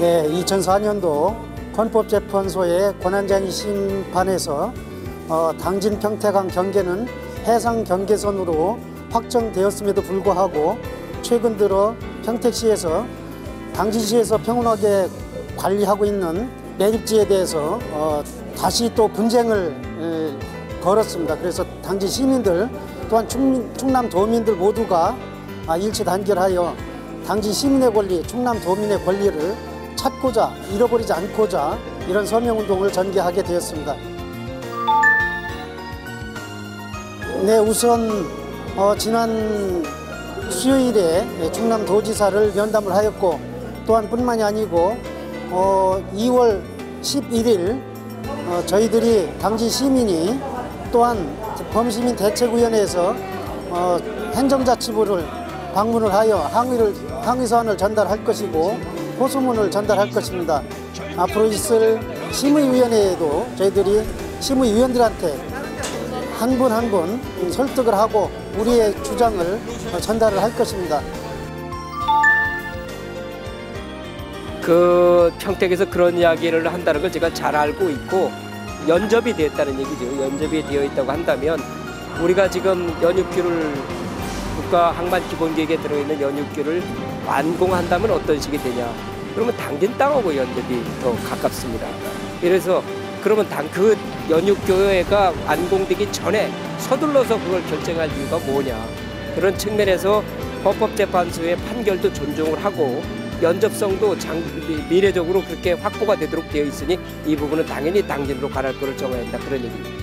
2004년도 헌법재판소의 권한쟁의 심판에서 어, 당진 평택강 경계는 해상 경계선으로 확정되었음에도 불구하고 최근 들어 평택시에서 당진시에서 평온하게 관리하고 있는 매립지에 대해서 어, 다시 또 분쟁을 에, 걸었습니다. 그래서 당진 시민들 또한 충, 충남 도민들 모두가 아, 일치 단결하여 당진 시민의 권리, 충남 도민의 권리를 찾고자 잃어버리지 않고자 이런 서명운동을 전개하게 되었습니다. 네, 우선 어, 지난 수요일에 충남 도지사를 면담을 하였고 또한 뿐만이 아니고 어, 2월 11일 어, 저희들이 당진 시민이 또한 범시민 대책위원회에서 어, 행정자치부를 방문을 하여 항의를 항의 사안을 전달할 것이고 호소문을 전달할 것입니다. 앞으로 있을 심의위원회에도 저희들이 심의위원들한테 한 분 한 분 설득을 하고 우리의 주장을 전달을 할 것입니다. 그 평택에서 그런 이야기를 한다는 걸 제가 잘 알고 있고 연접이 됐다는 얘기죠. 연접이 되어 있다고 한다면 우리가 지금 연육규를 국가 항만 기본계획에 들어있는 연육규를 완공한다면 어떤 식이 되냐? 그러면 당진 땅하고 연접이 더 가깝습니다. 그래서 그러면 당 그 연육교회가 완공되기 전에 서둘러서 그걸 결정할 이유가 뭐냐? 그런 측면에서 헌법재판소의 판결도 존중을 하고 연접성도 장, 미래적으로 그렇게 확보가 되도록 되어 있으니 이 부분은 당연히 당진으로 가할 거를 정해야 한다 그런 얘기입니다.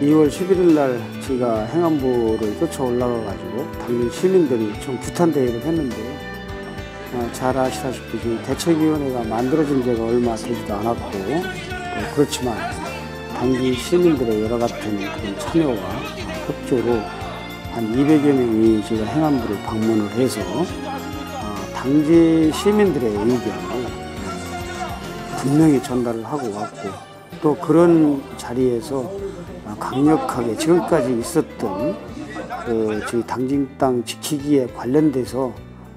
2월 11일 날 제가 행안부를 쫓아 올라가 가지고 당연 시민들이 좀 규탄 대회를 했는데요. 어, 잘 아시다시피 지금 대책위원회가 만들어진 지가 얼마 되지도 않았고 어, 그렇지만 당시 시민들의 여러 같은 그런 참여와 협조로 한 200여 명이 제가 행안부를 방문을 해서 어, 당시 시민들의 의견을 분명히 전달을 하고 왔고 또 그런 자리에서 강력하게 지금까지 있었던 그 저희 당진 땅 지키기에 관련돼서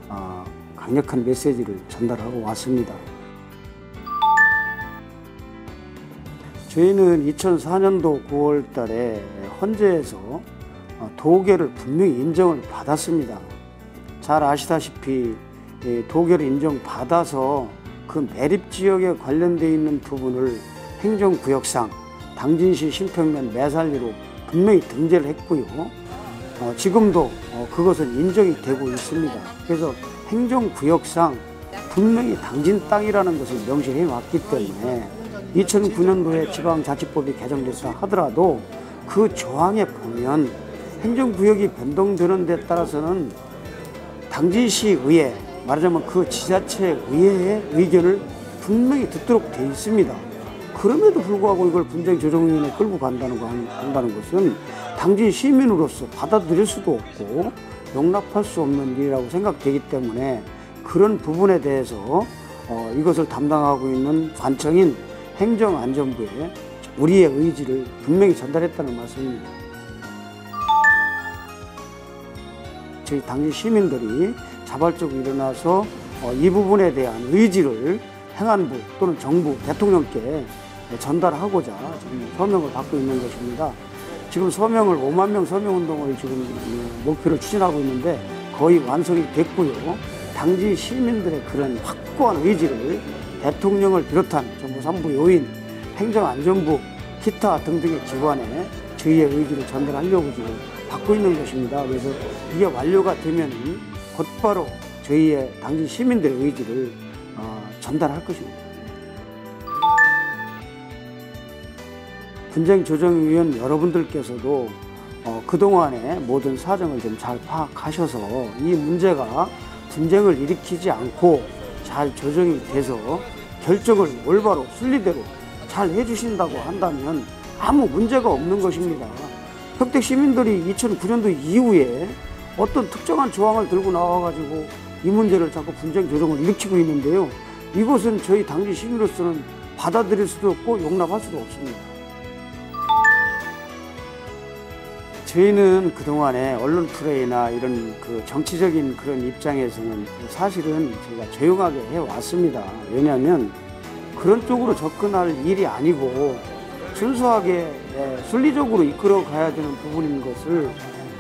어, 강력한 메시지를 전달하고 왔습니다. 저희는 2004년도 9월 달에 헌재에서 어, 도계를 분명히 인정을 받았습니다. 잘 아시다시피 도계를 인정받아서 그 매립 지역에 관련되어 있는 부분을 행정구역상 당진시 신평면 매살리로 분명히 등재를 했고요. 어, 지금도 어, 그것은 인정이 되고 있습니다. 그래서 행정구역상 분명히 당진 땅이라는 것을 명시해 왔기 때문에 2009년도에 지방자치법이 개정됐다 하더라도 그 조항에 보면 행정구역이 변동되는 데 따라서는 당진시 의회 말하자면 그 지자체 의회의 의견을 분명히 듣도록 돼 있습니다. 그럼에도 불구하고 이걸 분쟁조정위원회 끌고 간다는 거 한다는 것은 당진 시민으로서 받아들일 수도 없고 용납할 수 없는 일이라고 생각되기 때문에 그런 부분에 대해서 어, 이것을 담당하고 있는 관청인 행정안전부에 우리의 의지를 분명히 전달했다는 말씀입니다. 저희 당진 시민들이 자발적으로 일어나서 어, 이 부분에 대한 의지를 행안부 또는 정부 대통령께 전달하고자 지금 서명을 받고 있는 것입니다. 지금 서명을 5만 명 서명 운동을 지금 목표로 추진하고 있는데 거의 완성이 됐고요. 당지 시민들의 그런 확고한 의지를 대통령을 비롯한 정부 3부 요인, 행정안전부, 기타 등등의 기관에 저희의 의지를 전달하려고 지금 받고 있는 것입니다. 그래서 이게 완료가 되면 곧바로 저희의 당지 시민들의 의지를 어, 전달할 것입니다. 분쟁조정위원 여러분들께서도 어, 그동안의 모든 사정을 좀 잘 파악하셔서 이 문제가 분쟁을 일으키지 않고 잘 조정이 돼서 결정을 올바로 순리대로 잘 해주신다고 한다면 아무 문제가 없는 것입니다. 평택 시민들이 2009년도 이후에 어떤 특정한 조항을 들고 나와가지고 이 문제를 자꾸 분쟁 조정을 일으키고 있는데요. 이것은 저희 당지 시민으로서는 받아들일 수도 없고 용납할 수도 없습니다. 저희는 그동안에 언론 플레이나 이런 그 정치적인 그런 입장에서는 사실은 저희가 조용하게 해왔습니다. 왜냐하면 그런 쪽으로 접근할 일이 아니고 순수하게 예, 순리적으로 이끌어 가야 되는 부분인 것을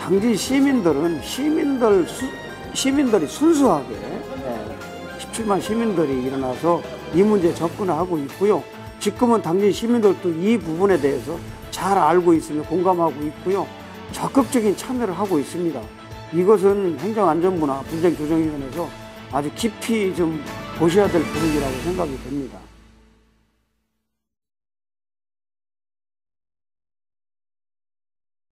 당진 시민들은 시민들 수- 시민들이 순수하게 예, 17만 시민들이 일어나서 이 문제에 접근하고 있고요. 지금은 당진 시민들도 이 부분에 대해서 잘 알고 있으며 공감하고 있고요. 적극적인 참여를 하고 있습니다. 이것은 행정안전부나 분쟁조정위원회에서 아주 깊이 좀 보셔야 될 부분이라고 생각이 됩니다.